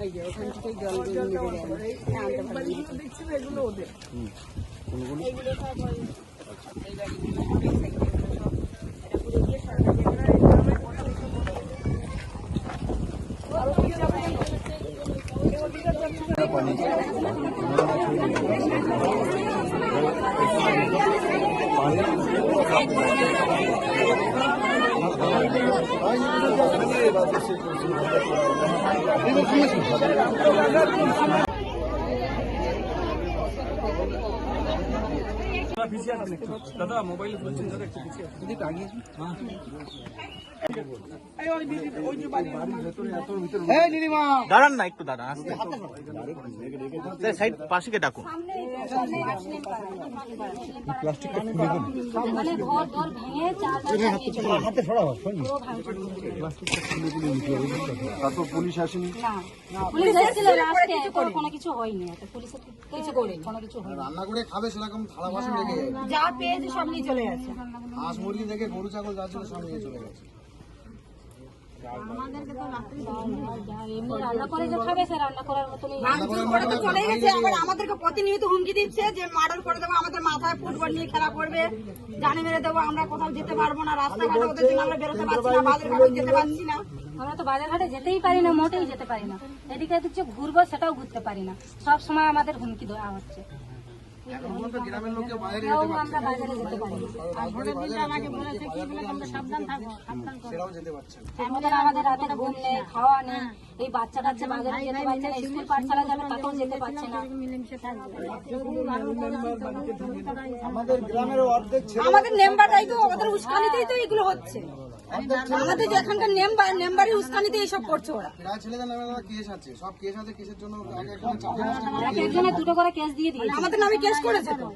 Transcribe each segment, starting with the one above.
এই যে でもう一緒に。দাদা মোবাইলে বলছেন দাদা একটু পিছিয়ে আসুন। এই ওই দিদি ওই যে বাড়ি দাঁড়ান না একটু দাঁড়ান সাইড পাশে ডাকুন মানে পুলিশ আসেনি। রান্না করে খাবে সেরকম থালা বাসন রেখে। যা পেয়েছে সব নিয়ে চলে গেছে। হাঁস মুরগি থেকে গরু ছাগল যা ছিল সব নিয়ে চলে গেছে। আমাদেরকে প্রতিনিয়ত হুমকি দিচ্ছে যে মার্ডার করে দেবো আমাদের মাথায় ফুটবল নিয়ে খেলা করবে জানি মেরে দেবো আমরা কোথাও যেতে পারব না রাস্তাঘাটে ওদের জন্য আমরা বেরোতে পারছি না বাজার ঘাটে যেতে পারছি না। আমরা তো বাজারঘাটে যেতেই পারি না মোটেই যেতে পারি না। এদিকে দিচ্ছে ঘুরবো সেটাও ঘুরতে পারি না। সব সময় আমাদের হুমকি দেওয়া হচ্ছে। আমাদের আমাদের রাতের ঘুম নেই খাওয়া নেই এই বাচ্চা বাজারে যেতে পারছে না স্কুল পাঠশালা যাবে তাতেও যেতে পারছে না। আমাদের গ্রামের অর্ধেক ছেলে আমাদের মেম্বারটাই তো ওদের উস্কানিতেই তো এগুলো হচ্ছে। আমাদের যে এখানকার মেম্বার মেম্বারই উস্কানিতে এইসব করছে ওরা। প্রায় ছেলেদের নামে দাদা কেস আছে। সব কেস আছে কেসের জন্য এক একজনের দুটো করে কেস দিয়ে দিয়েছে। আমাদের নামে কেস করেছে তো?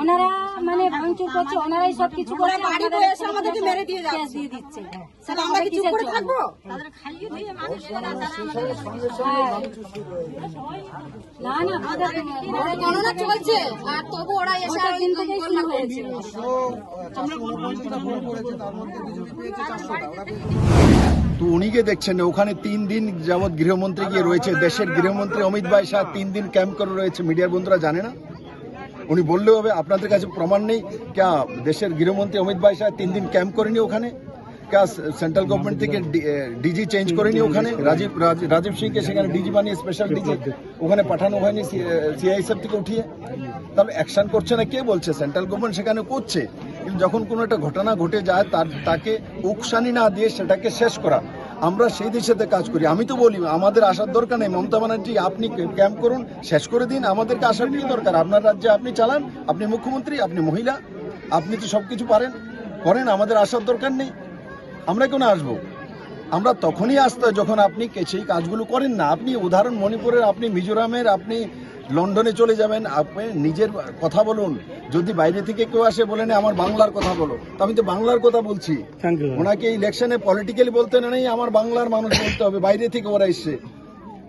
ওনারা মানে ভাঙচুর করছে ওনারাই সব কিছু আমাদেরকে মেরে দিয়ে দিয়ে দিচ্ছে তাহলে আমরা কি চুপ করে থাকব? না না আমাদের গণনা চলছে। আর তবু ওরা এসে দিন থেকেই শুরু হয়েছে। তো উনিকে দেখছেন ওখানে তিন দিন যাবৎ গৃহমন্ত্রী গিয়ে রয়েছে। দেশের গৃহমন্ত্রী অমিত ভাই শাহ তিন দিন ক্যাম্প করে রয়েছে। মিডিয়ার বন্ধুরা জানে না? উনি বললেও হবে, আপনাদের কাছে প্রমাণ নেই। ক্যা দেশের গৃহমন্ত্রী অমিত ভাই সাহেব তিন দিন ক্যাম্প করেনি ওখানে? ক্যা সেন্ট্রাল গভর্নমেন্ট থেকে ডিজি চেঞ্জ করেনি ওখানে? রাজীব, রাজ- রাজীব সিংকে সেখানে ডিজি বানিয়ে স্পেশাল ডিজি ওখানে পাঠানো হয়নি সিআইএসএফ থেকে উঠিয়ে। তাহলে অ্যাকশন করছে না কে বলছে? সেন্ট্রাল গভর্নমেন্ট সেখানে করছে। কিন্তু যখন কোনো একটা ঘটনা ঘটে যায়, তার, তাকে উকসানি না দিয়ে সেটাকে শেষ করা। আমরা সেই দিশাতে কাজ করি। আমি তো বলি, আমাদের আসার দরকার নেই। মমতা ব্যানার্জি, আপনি ক্যাম্প করুন, শেষ করে দিন। আমাদেরকে আসার কি দরকার? আপনার রাজ্যে আপনি চালান, আপনি মুখ্যমন্ত্রী, আপনি মহিলা, আপনি তো সব কিছু পারেন। করেন, আমাদের আসার দরকার নেই। আমরা কেন আসব? আমরা তখনই আসতে যখন আপনি সেই কাজগুলো করেন না। আপনি উদাহরণ মণিপুরের, আপনি মিজোরামের, আপনি লন্ডনে চলে যাবেন আপনি নিজের কথা বলুন। যদি বাইরে থেকে কেউ আসে বলেন আমার বাংলার কথা বলো। তো আমি তো বাংলার কথা বলছি। ওনাকে ইলেকশনে পলিটিক্যালি বলতে নেই আমার বাংলার মানুষ বলতে হবে। বাইরে থেকে ওরা এসছে।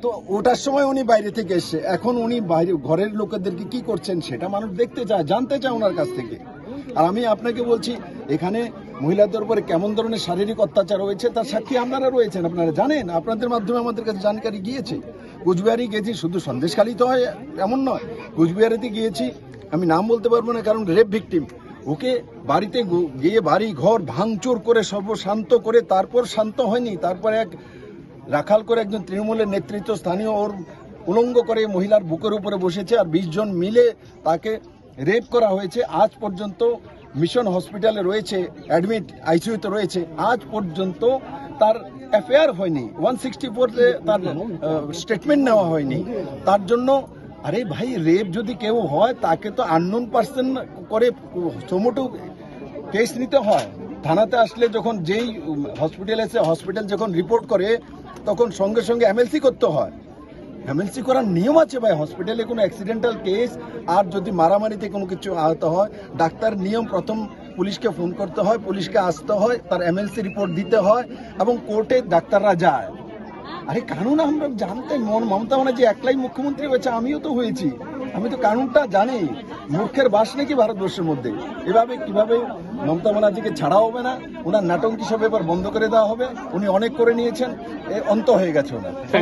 তো ওটার সময় উনি বাইরে থেকে এসছে। এখন উনি বাইরে ঘরের লোকেদেরকে কি করছেন সেটা মানুষ দেখতে চায় জানতে চায় ওনার কাছ থেকে। আর আমি আপনাকে বলছি এখানে মহিলাদের উপরে কেমন ধরনের শারীরিক অত্যাচার হয়েছে, তার সাক্ষী আপনারা রয়েছেন, আপনারা জানেন, আপনাদের মাধ্যমে আমাদের কাছে জানকারি গিয়েছে। কুচবিহারে গেছি, শুধু সন্দেশখালী তো হয়, এমন নয়। কুচবিহারেতে গিয়েছি, আমি নাম বলতে পারব না, কারণ রেপ ভিকটিম। ওকে বাড়িতে গিয়ে বাড়ি, ঘর ভাঙচুর করে, সর্বশান্ত করে, তারপর শান্ত হয়নি, তারপর এক রাখাল করে একজন তৃণমূলের নেতৃত্ব স্থানীয় ওর উলঙ্গ করে মহিলার বুকের উপরে বসেছে, আর বিশ জন মিলে তাকে রেপ করা হয়েছে। আজ পর্যন্ত মিশন হসপিটালে রয়েছে অ্যাডমিট আইসিইউতে রয়েছে, আজ পর্যন্ত তার অ্যাফেয়ার হয়নি। ওয়ান সিক্সটি ফোরতে তার স্টেটমেন্ট নেওয়া হয়নি। তার জন্য, আরে ভাই রেপ যদি কেউ হয়, তাকে তো আননোন পার্সন করে সোমোটো কেস নিতে হয়। থানাতে আসলে যখন যেই হসপিটাল এসে হসপিটাল যখন রিপোর্ট করে, তখন সঙ্গে সঙ্গে এমএলসি করতে হয়। এমএলসি করার নিয়ম আছে ভাই। হসপিটালে কোনো অ্যাক্সিডেন্টাল কেস আর যদি মারামারিতে কোনো কিছু আহত হয়, ডাক্তার নিয়ম প্রথম পুলিশকে ফোন করতে হয়, পুলিশকে আসতে হয়, তার এমএলসি রিপোর্ট দিতে হয় এবং কোর্টে ডাক্তাররা যায়। আরে কানুন আমরা জানতে মন, মমতা ব্যানার্জি একলাই মুখ্যমন্ত্রী হয়েছে, আমিও তো হয়েছি। আমি তো কানুনটা জানি। মূর্খের বাস নাকি ভারতবর্ষের মধ্যে? এভাবে কীভাবে মমতা ব্যানার্জিকে ছাড়া হবে না? ওনার নাটঙ্কি সব এবার বন্ধ করে দেওয়া হবে। উনি অনেক করে নিয়েছেন। অন্ত হয়ে গেছে ওনার।